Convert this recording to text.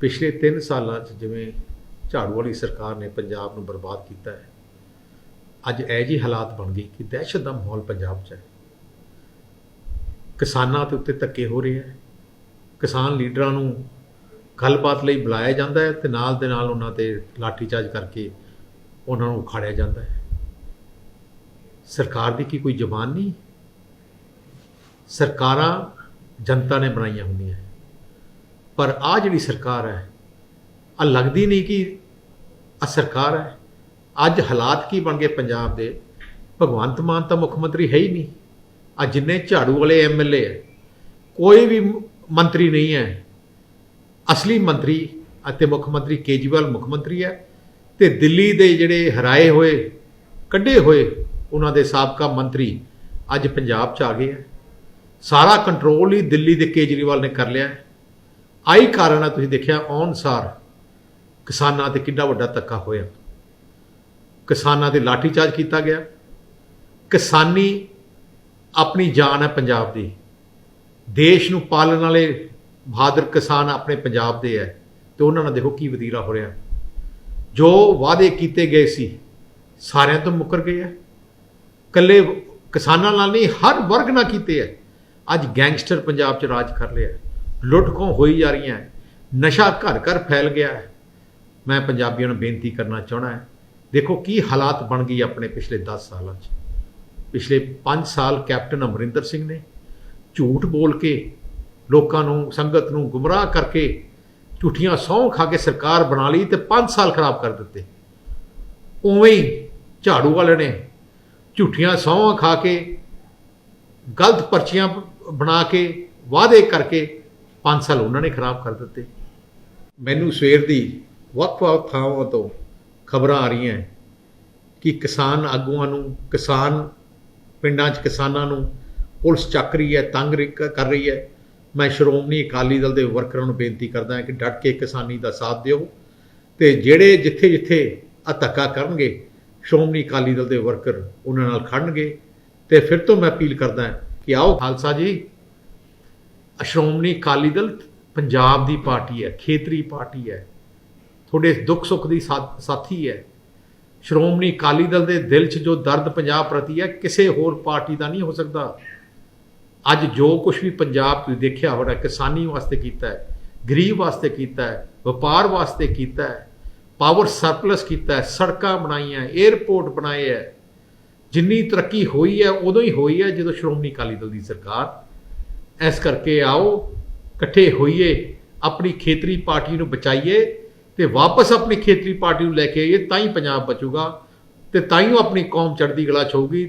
ਪਿਛਲੇ 3 ਸਾਲਾਂ 'ਚ ਜਿਵੇਂ ਝਾੜੂ ਵਾਲੀ ਸਰਕਾਰ ਨੇ ਪੰਜਾਬ ਨੂੰ ਬਰਬਾਦ ਕੀਤਾ ਹੈ, ਅੱਜ ਇਹ ਜੀ ਹਾਲਾਤ ਬਣ ਗਏ ਕਿ ਦਹਿਸ਼ਤ ਦਾ ਮਾਹੌਲ ਪੰਜਾਬ 'ਚ ਹੈ। ਕਿਸਾਨਾਂ ਦੇ ਉੱਤੇ ਧੱਕੇ ਹੋ ਰਹੇ ਹੈ। ਕਿਸਾਨ ਲੀਡਰਾਂ ਨੂੰ ਗੱਲਬਾਤ ਲਈ ਬੁਲਾਇਆ ਜਾਂਦਾ ਹੈ ਤੇ ਨਾਲ ਦੇ ਨਾਲ ਉਹਨਾਂ ਤੇ ਲਾਠੀਚਾਰਜ ਕਰਕੇ ਉਹਨਾਂ ਨੂੰ ਉਖਾੜਿਆ ਜਾਂਦਾ ਹੈ। ਸਰਕਾਰ ਦੀ ਕੀ ਕੋਈ ਜ਼ਬਾਨ ਨਹੀਂ? ਸਰਕਾਰਾਂ ਜਨਤਾ ਨੇ ਬਣਾਈਆਂ ਹੁੰਦੀਆਂ ਪਰ ਆ ਜਿਹੜੀ ਸਰਕਾਰ ਹੈ ਆ ਲੱਗਦੀ ਨਹੀਂ ਕਿ ਆ ਸਰਕਾਰ ਹੈ। ਅੱਜ ਹਾਲਾਤ ਕੀ ਬਣ ਗਏ ਪੰਜਾਬ ਦੇ? ਭਗਵੰਤ ਮਾਨ ਤਾਂ ਮੁੱਖ ਮੰਤਰੀ ਹੈ ਹੀ ਨਹੀਂ। ਆ ਜਿੰਨੇ ਝਾੜੂ ਵਾਲੇ ਐਮਐਲਏ ਹੈ, ਕੋਈ ਵੀ ਮੰਤਰੀ ਨਹੀਂ ਹੈ। ਅਸਲੀ ਮੰਤਰੀ ਅਤੇ ਮੁੱਖ ਮੰਤਰੀ ਕੇਜਰੀਵਾਲ ਮੁੱਖ ਮੰਤਰੀ ਹੈ ਤੇ ਦਿੱਲੀ ਦੇ ਜਿਹੜੇ ਹਰਾਏ ਹੋਏ, ਕੱਢੇ ਹੋਏ ਉਹਨਾਂ ਦੇ ਸਾਬਕਾ ਮੰਤਰੀ ਅੱਜ ਪੰਜਾਬ 'ਚ ਆ ਗਏ ਹੈ। ਸਾਰਾ ਕੰਟਰੋਲ ਹੀ ਦਿੱਲੀ ਦੇ ਕੇਜਰੀਵਾਲ ਨੇ ਕਰ ਲਿਆ ਹੈ। ਆਈ ਕਾਰਨ ਆ, ਤੁਸੀਂ ਦੇਖਿਆ ਅਨੁਸਾਰ ਕਿਸਾਨਾਂ ਤੇ ਕਿੰਨਾ ਵੱਡਾ ਧੱਕਾ ਹੋਇਆ। ਕਿਸਾਨਾਂ ਤੇ ਲਾਠੀਚਾਰਜ ਕੀਤਾ ਗਿਆ। ਕਿਸਾਨੀ ਆਪਣੀ ਜਾਨ ਹੈ ਪੰਜਾਬ ਦੀ। ਦੇਸ਼ ਨੂੰ ਪਾਲਣ ਵਾਲੇ ਬਹਾਦਰ ਕਿਸਾਨ ਆਪਣੇ ਪੰਜਾਬ ਦੇ ਹੈ ਤੇ ਉਹਨਾਂ ਨਾਲ ਦੇਖੋ ਕੀ ਵਤੀਰਾ ਹੋ ਰਿਹਾ। ਜੋ ਵਾਅਦੇ ਕੀਤੇ ਗਏ ਸੀ, ਸਾਰਿਆਂ ਤੋਂ ਮੁੱਕਰ ਗਏ ਹੈ ਕੱਲੇ ਕਿਸਾਨਾਂ ਨਾਲ ਨਹੀਂ, ਹਰ ਵਰਗ ਨਾਲ ਕੀਤੇ ਹੈ ਅੱਜ ਗੈਂਗਸਟਰ ਪੰਜਾਬ 'ਚ ਰਾਜ ਕਰ ਲਿਆ। ਹੈ। ਲੁੱਟ ਖੋਹ ਹੋਈ ਜਾ ਰਹੀਆਂ ਹੈ। ਨਸ਼ਾ ਘਰ ਘਰ ਫੈਲ ਗਿਆ ਹੈ ਮੈਂ ਪੰਜਾਬੀਆਂ ਨੂੰ ਬੇਨਤੀ ਕਰਨਾ ਚਾਹਣਾ ਹੈ, ਦੇਖੋ ਕੀ ਹਾਲਾਤ ਬਣ ਗਈ ਆਪਣੇ ਪਿਛਲੇ 10 ਸਾਲਾਂ 'ਚ ਪਿਛਲੇ 5 ਸਾਲ ਕੈਪਟਨ ਅਮਰਿੰਦਰ ਸਿੰਘ ਨੇ ਝੂਠ ਬੋਲ ਕੇ ਲੋਕਾਂ ਨੂੰ, ਸੰਗਤ ਨੂੰ ਗੁੰਮਰਾਹ ਕਰਕੇ ਝੂਠੀਆਂ ਸਹੁੰ ਖਾ ਕੇ ਸਰਕਾਰ ਬਣਾ ਲਈ ਤੇ 5 ਸਾਲ ਖਰਾਬ ਕਰ ਦਿੱਤੇ ਉਵੇਂ ਹੀ ਝਾੜੂ ਵਾਲੇ ਨੇ ਝੂਠੀਆਂ ਸਹੁੰ ਖਾ ਕੇ ਗਲਤ ਪਰਚੀਆਂ ਬਣਾ ਕੇ ਵਾਅਦੇ ਕਰਕੇ 5 ਸਾਲ ਉਹਨਾਂ ਨੇ ਖਰਾਬ ਕਰ ਦਿੱਤੇ। ਮੈਨੂੰ ਸਵੇਰ ਦੀ ਵੱਖ-ਵੱਖ ਥਾਵਾਂ ਤੋਂ ਖਬਰਾਂ ਆ ਰਹੀਆਂ ਕਿ ਕਿਸਾਨ ਆਗੂਆਂ ਨੂੰ ਕਿਸਾਨ ਪਿੰਡਾਂ 'ਚ ਕਿਸਾਨਾਂ ਨੂੰ ਪੁਲਿਸ ਚੱਕ ਰਹੀ ਹੈ ਤੰਗ ਕਰ ਰਹੀ ਹੈ। ਮੈਂ ਸ਼੍ਰੋਮਣੀ ਅਕਾਲੀ ਦਲ ਦੇ ਵਰਕਰਾਂ ਨੂੰ ਬੇਨਤੀ ਕਰਦਾ ਹਾਂ ਕਿ ਡਟ ਕੇ ਕਿਸਾਨੀ ਦਾ ਸਾਥ ਦਿਓ ਤੇ ਜਿਹੜੇ ਜਿੱਥੇ ਜਿੱਥੇ ਆ ਧੱਕਾ ਕਰਨਗੇ ਸ਼੍ਰੋਮਣੀ ਅਕਾਲੀ ਦਲ ਦੇ ਵਰਕਰ ਉਹਨਾਂ ਨਾਲ ਖੜਨਗੇ ਤੇ ਫਿਰ ਤੋਂ ਮੈਂ ਅਪੀਲ ਕਰਦਾ ਕਿ ਆਓ। ਖਾਲਸਾ ਜੀ ਸ਼੍ਰੋਮਣੀ ਅਕਾਲੀ ਦਲ ਪੰਜਾਬ ਦੀ ਪਾਰਟੀ ਹੈ, ਖੇਤਰੀ ਪਾਰਟੀ ਹੈ, ਤੁਹਾਡੇ ਦੁੱਖ ਸੁੱਖ ਦੀ ਸਾ- ਸਾਥੀ ਹੈ। ਸ਼੍ਰੋਮਣੀ ਅਕਾਲੀ ਦਲ ਦੇ ਦਿਲ 'ਚ ਜੋ ਦਰਦ ਪੰਜਾਬ ਪ੍ਰਤੀ ਹੈ, ਕਿਸੇ ਹੋਰ ਪਾਰਟੀ ਦਾ ਨਹੀਂ ਹੋ ਸਕਦਾ। ਅੱਜ ਜੋ ਕੁਝ ਵੀ ਪੰਜਾਬ ਤੁਸੀਂ ਦੇਖਿਆ ਹੋਣਾ, ਕਿਸਾਨੀ ਵਾਸਤੇ ਕੀਤਾ ਹੈ, ਗਰੀਬ ਵਾਸਤੇ ਕੀਤਾ ਹੈ, ਵਪਾਰ ਵਾਸਤੇ ਕੀਤਾ ਹੈ, ਪਾਵਰ ਸਰਪਲਸ ਕੀਤਾ ਹੈ, ਸੜਕਾਂ ਬਣਾਈਆਂ 에ਅਰਪੋਰਟ ਬਣਾਏ ਹੈ, ਜਿੰਨੀ ਤਰੱਕੀ ਹੋਈ ਹੈ, ਉਦੋਂ ਹੀ ਹੋਈ ਹੈ ਜਦੋਂ ਸ਼੍ਰੋਮਣੀ ਅਕਾਲੀ ਦਲ ਦੀ ਸਰਕਾਰ ਇਸ ਕਰਕੇ ਆਓ, ਇਕੱਠੇ ਹੋਈਏ, ਆਪਣੀ ਖੇਤਰੀ ਪਾਰਟੀ ਨੂੰ ਬਚਾਈਏ ਤੇ ਵਾਪਸ ਆਪਣੀ ਖੇਤਰੀ ਪਾਰਟੀ ਨੂੰ ਲੈ ਕੇ ਆਈਏ, ਤਾਂ ਹੀ ਪੰਜਾਬ ਬਚੂਗਾ ਤੇ ਤਾਂ ਹੀ ਉਹ ਆਪਣੀ ਕੌਮ ਚੜ੍ਹਦੀ ਕਲਾ ਚ ਹੋਊਗੀ